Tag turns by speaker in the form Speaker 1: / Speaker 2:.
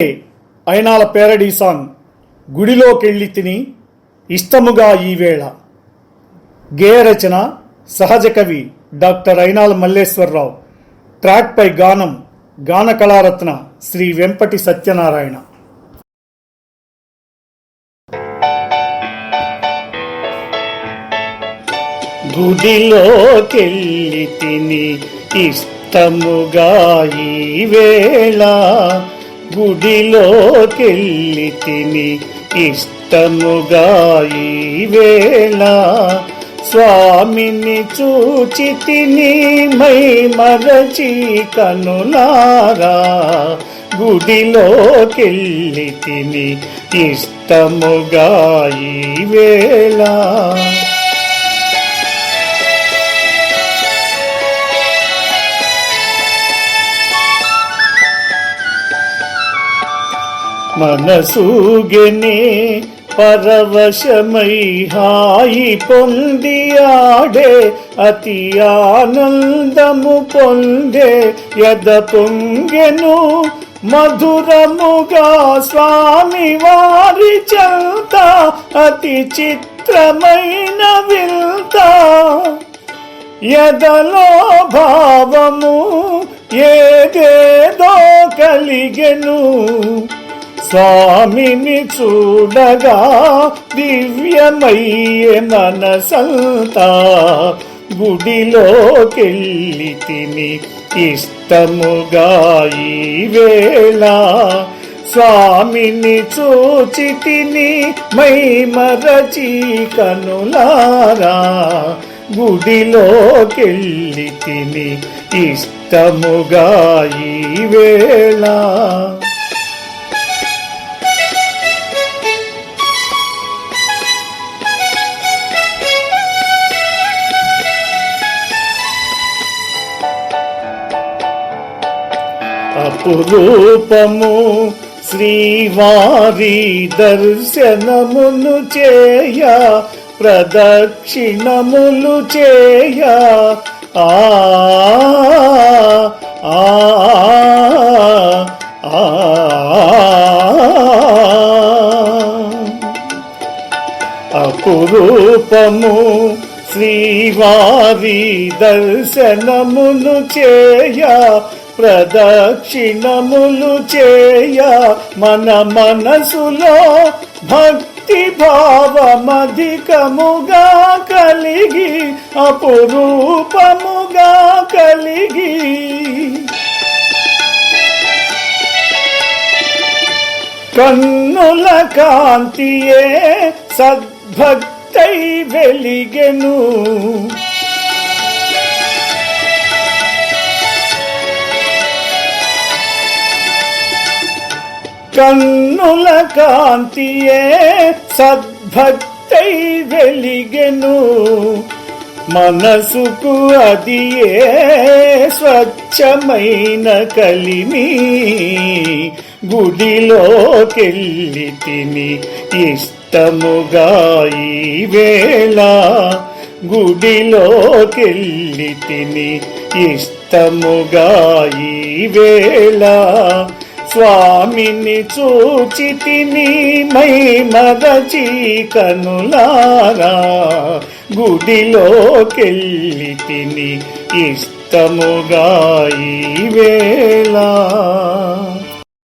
Speaker 1: Ayinala parody song గుడిలోకెళ్ళి తిని ఇష్టముగా ఈ వేళ. గేయ రచన సహజ కవి డాక్టర్ అయినాల మల్లేశ్వరరావు. ట్రాక్పై గానం గాన కళారత్న శ్రీ వెంపటి సత్యనారాయణ. గుడిలోకెళ్ళి తిని ఇష్టముగా ఈ వేళ గుడిలోకెళ్ళి తిని ఇష్టముగా ఈవేళ వేళ. స్వామిని చూచి తిని మై మరచి కనులారా. గుడిలోకెళ్ళి తిని ఇష్టముగా ఈవేళ మనసూగెనే పరవశమై హాయి పొంది ఆడే అతి ఆనందము పొందే యద పొంగెను మధురముగా స్వామి వారి చంత అతి చిత్రమైన వింత. ఎదలో భావము ఏదేదో కలిగెను. స్వామిని చూడగా దివ్యమయ్యే మనసంతా గుడిలోకెళ్ళి తిని ఇష్టముగా ఈవేళ స్వామిని చూచి తిని మై మరచి కనులారా. గుడిలోకెళ్ళి తిని ఇష్టముగా ఈవేళ అపురూపము శ్రీవారి దర్శనమును చేయ ప్రదక్షిణములు చేయ. ఆ అపురూపము శ్రీవారి దర్శనమును చేయ ప్రదక్షిణములు చేయ మన మనసులో భక్తి భావమధికముగా కలిగి అపురూపముగా కలిగి. కన్నుల కాంతియే సద్భక్తై వెలిగెను. కన్నుల కాంతియే సద్భక్తై వెలిగెను. మనసుకు అది ఏ స్వచ్ఛమైన కలిమి. గుడిలోకెళ్ళి తిని ఇష్టముగా ఈవేళ గుడిలోకెళ్ళి తిని ఇష్టముగా ఈవేళ వేళ. స్వామిని చూచి తిని మై మదచి కనులారా గుడిలోకెళ్ళి తిని ఇష్టముగా ఈ వేళ.